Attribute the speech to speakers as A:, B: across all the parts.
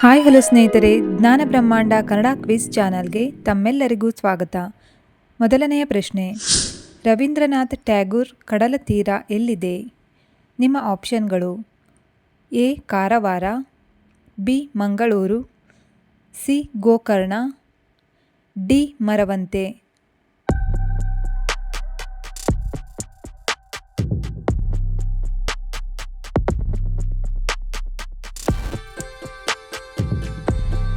A: Hi hello ಸ್ನೇಹಿತರೆ, ಜ್ಞಾನ ಬ್ರಹ್ಮಾಂಡ ಕನ್ನಡ ಕ್ವಿಜ್ ಚಾನಲ್ಗೆ ತಮ್ಮೆಲ್ಲರಿಗೂ ಸ್ವಾಗತ. ಮೊದಲನೆಯ ಪ್ರಶ್ನೆ, ರವೀಂದ್ರನಾಥ್ ಟ್ಯಾಗೂರ್ ಕಡಲ ತೀರ ಎಲ್ಲಿದೆ? ನಿಮ್ಮ ಆಪ್ಷನ್ಗಳು, A, Karwar, B, Mangaluru, C, Gokarna, D, Maravanthe.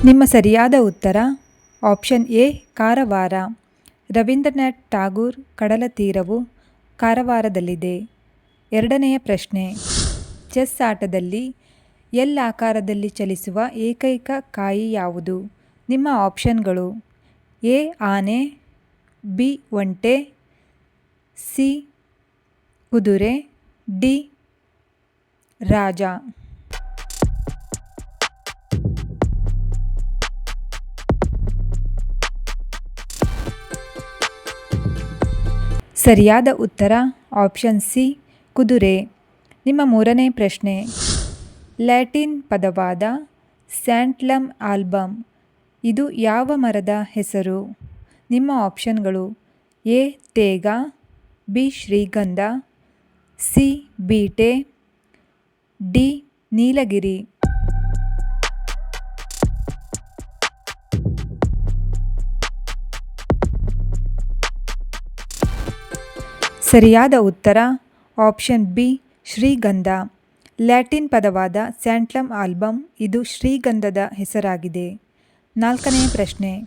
A: ನಿಮ್ಮ ಸರಿಯಾದ ಉತ್ತರ, ಆಪ್ಷನ್ ಎ, ಕಾರವಾರ. ರವೀಂದ್ರನಾಥ್ ಟಾಗೂರ್ ಕಡಲ ತೀರವು ಕಾರವಾರದಲ್ಲಿದೆ. ಎರಡನೆಯ ಪ್ರಶ್ನೆ, ಚೆಸ್ ಆಟದಲ್ಲಿ ಎಲ್ ಆಕಾರದಲ್ಲಿ ಚಲಿಸುವ ಏಕೈಕ ಕಾಯಿ ಯಾವುದು? ನಿಮ್ಮ ಆಪ್ಷನ್ಗಳು ಎ, ಆನೆ, ಬಿ, ಒಂಟೆ, ಸಿ, ಕುದುರೆ, ಡಿ, ರಾಜ. ಸರಿಯಾದ ಉತ್ತರ ಆಪ್ಷನ್ ಸಿ, ಕುದುರೆ. ನಿಮ್ಮ ಮೂರನೇ ಪ್ರಶ್ನೆ. ಲ್ಯಾಟಿನ್ ಪದವಾದ ಸ್ಯಾಂಟ್ಲಮ್ ಆಲ್ಬಮ್, ಇದು ಯಾವ ಮರದ ಹೆಸರು? ನಿಮ್ಮ ಆಪ್ಷನ್ಗಳು ಎ, ತೇಗ, ಬಿ, ಶ್ರೀಗಂಧ, ಸಿ, ಬೀಟೆ, ಡಿ, ನೀಲಗಿರಿ. ಸರಿಯಾದ ಉತ್ತರ ಆಪ್ಷನ್ ಬಿ, ಶ್ರೀಗಂಧ. ಲ್ಯಾಟಿನ್ ಪದವಾದ ಸ್ಯಾಂಟ್ಲಮ್ ಆಲ್ಬಮ್ ಇದು ಶ್ರೀಗಂಧದ ಹೆಸರಾಗಿದೆ. ನಾಲ್ಕನೆಯ ಪ್ರಶ್ನೆ.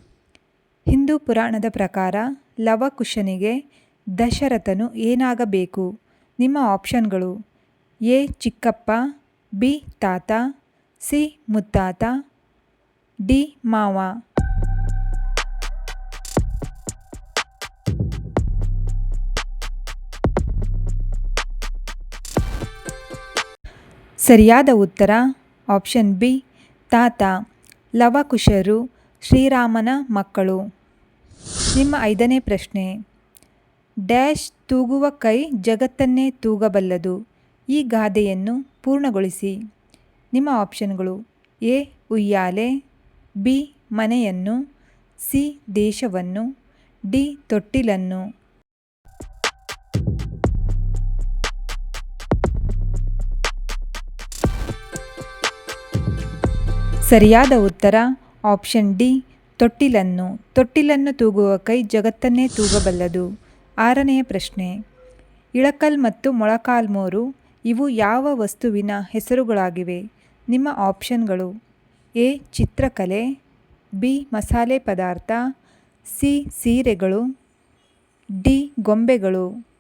A: ಹಿಂದೂ ಪುರಾಣದ ಪ್ರಕಾರ ಲವಕುಶನಿಗೆ ದಶರಥನು ಏನಾಗಬೇಕು? ನಿಮ್ಮ ಆಪ್ಷನ್ಗಳು ಎ, ಚಿಕ್ಕಪ್ಪ, ಬಿ, ತಾತ, ಸಿ, ಮುತ್ತಾತ, ಡಿ, ಮಾವ. ಸರಿಯಾದ ಉತ್ತರ ಆಪ್ಷನ್ ಬಿ ತಾತ, ಲವಕುಶರು, ಶ್ರೀರಾಮನ ಮಕ್ಕಳು. ನಿಮ್ಮ ಐದನೇ ಪ್ರಶ್ನೆ. ಡ್ಯಾಶ್ ತೂಗುವ ಕೈ ಜಗತ್ತನ್ನೇ ತೂಗಬಲ್ಲದು. ಈ ಗಾದೆಯನ್ನು ಪೂರ್ಣಗೊಳಿಸಿ. ನಿಮ್ಮ ಆಪ್ಷನ್ಗಳು ಎ, ಉಯ್ಯಾಲೆ, ಬಿ, ಮನೆಯನ್ನು, ಸಿ, ದೇಶವನ್ನು, ಡಿ, ತೊಟ್ಟಿಲನ್ನು. ಸರಿಯಾದ ಉತ್ತರ, ಆಪ್ಷನ್ ಡಿ, ತೊಟ್ಟಿಲನ್ನು ತೊಟ್ಟಿಲನ್ನು ತೂಗುವ ಕೈ ಜಗತ್ತನ್ನೇ ತೂಗಬಲ್ಲದು. ಆರನೆಯ ಪ್ರಶ್ನೆ, ಇಳಕಲ್ ಮತ್ತು ಮೊಳಕಾಲ್ಮೋರು ಇವು ಯಾವ ವಸ್ತುವಿನ ಹೆಸರುಗಳಾಗಿವೆ? ನಿಮ್ಮ ಆಪ್ಷನ್ಗಳು, ಎ, ಚಿತ್ರಕಲೆ, ಬಿ, ಮಸಾಲೆ ಪದಾರ್ಥ, ಸಿ, ಸೀರೆಗಳು, ಡಿ, ಗೊಂಬೆಗಳು.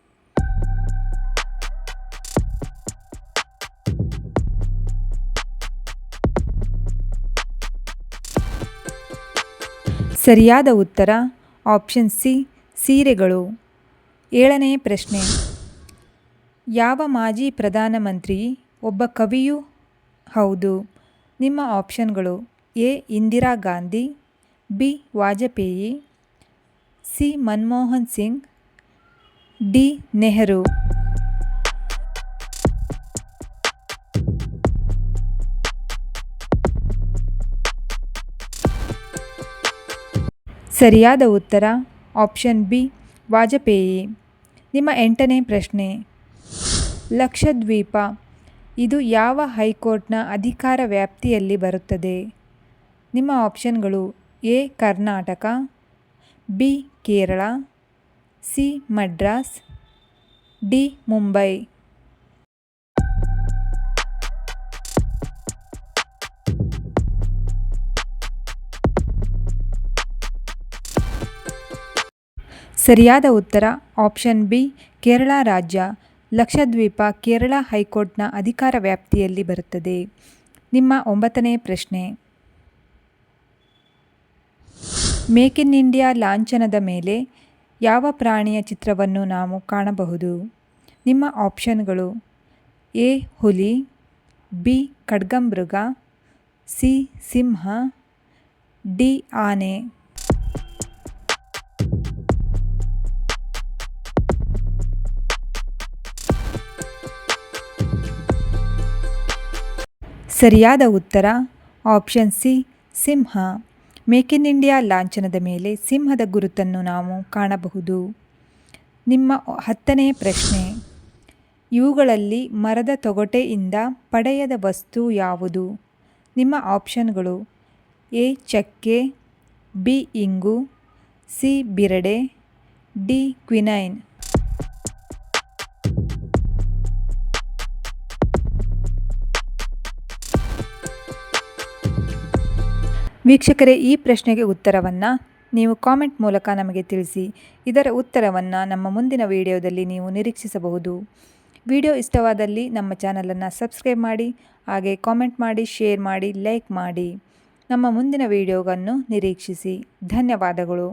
A: ಸರಿಯಾದ ಉತ್ತರ? ಆಪ್ಷನ್ ಸಿ, ಸೀರೆಗಳು. ಏಳನೇ ಪ್ರಶ್ನೆ. ಯಾವ ಮಾಜಿ ಪ್ರಧಾನಮಂತ್ರಿ ಒಬ್ಬ ಕವಿಯೂ? ಹೌದು. ನಿಮ್ಮ ಆಪ್ಷನ್ಗಳು A, Indira Gandhi, B, Vajpayee, C, Manmohan Singh, D, Nehru. ಸರಿಯಾದ ಉತ್ತರ, ಆಪ್ಷನ್ ಬಿ, ವಾಜಪೇಯಿ. ನಿಮ್ಮ ಎಂಟನೇ ಪ್ರಶ್ನೆ. ಲಕ್ಷದ್ವೀಪ, ಇದು ಯಾವ ಹೈಕೋರ್ಟ್ನ ಅಧಿಕಾರ ವ್ಯಾಪ್ತಿಯಲ್ಲಿ ಬರುತ್ತದೆ? ನಿಮ್ಮ ಆಪ್ಷನ್ಗಳು A, Karnataka, B, Kerala, C Madras D, Mumbai. ಸರಿಯಾದ ಉತ್ತರ ಆಪ್ಷನ್ ಬಿ, ಕೇರಳ ರಾಜ್ಯ. ಲಕ್ಷದ್ವೀಪ ಕೇರಳ ಹೈಕೋರ್ಟ್ನ ಅಧಿಕಾರ ವ್ಯಾಪ್ತಿಯಲ್ಲಿ ಬರುತ್ತದೆ. ನಿಮ್ಮ ಒಂಬತ್ತನೇ ಪ್ರಶ್ನೆ. ಮೇಕ್ ಇನ್ ಇಂಡಿಯಾ ಲಾಂಛನದ ಮೇಲೆ ಯಾವ ಪ್ರಾಣಿಯ ಚಿತ್ರವನ್ನು ನಾವು ಕಾಣಬಹುದು? ನಿಮ್ಮ ಆಪ್ಷನ್ಗಳು ಎ, ಹುಲಿ, ಬಿ, ಖಡ್ಗಮೃಗ, ಸಿ, ಸಿಂಹ, ಡಿ, ಆನೆ. ಸರಿಯಾದ ಉತ್ತರ ಆಪ್ಷನ್ ಸಿ ಸಿಂಹ. ಮೇಕ್ ಇನ್ ಇಂಡಿಯಾ ಲಾಂಛನದ ಮೇಲೆ ಸಿಂಹದ ಗುರುತನ್ನು ನಾವು ಕಾಣಬಹುದು. ನಿಮ್ಮ ಹತ್ತನೇ ಪ್ರಶ್ನೆ. ಇವುಗಳಲ್ಲಿ ಮರದ ತೊಗಟೆಯಿಂದ ಪಡೆಯದ ವಸ್ತು ಯಾವುದು? ನಿಮ್ಮ ಆಪ್ಷನ್ಗಳು ಎ ಚಕ್ಕೆ ಬಿ ಇಂಗು ಸಿ ಬಿರಡೆ ಡಿ ಕ್ವಿನೈನ್. ವೀಕ್ಷಕರೇ, ಈ ಪ್ರಶ್ನೆಗೆ ಉತ್ತರವನ್ನು ನೀವು ಕಾಮೆಂಟ್ ಮೂಲಕ ನಮಗೆ ತಿಳಿಸಿ. ಇದರ ಉತ್ತರವನ್ನು ನಮ್ಮ ಮುಂದಿನ ವಿಡಿಯೋದಲ್ಲಿ ನೀವು ನಿರೀಕ್ಷಿಸಬಹುದು. ವಿಡಿಯೋ ಇಷ್ಟವಾದಲ್ಲಿ ನಮ್ಮ ಚಾನಲನ್ನು ಸಬ್ಸ್ಕ್ರೈಬ್ ಮಾಡಿ, ಹಾಗೆ ಕಾಮೆಂಟ್ ಮಾಡಿ, ಶೇರ್ ಮಾಡಿ, ಲೈಕ್ ಮಾಡಿ. ನಮ್ಮ ಮುಂದಿನ ವಿಡಿಯೋಗನ್ನು ನಿರೀಕ್ಷಿಸಿ. ಧನ್ಯವಾದಗಳು.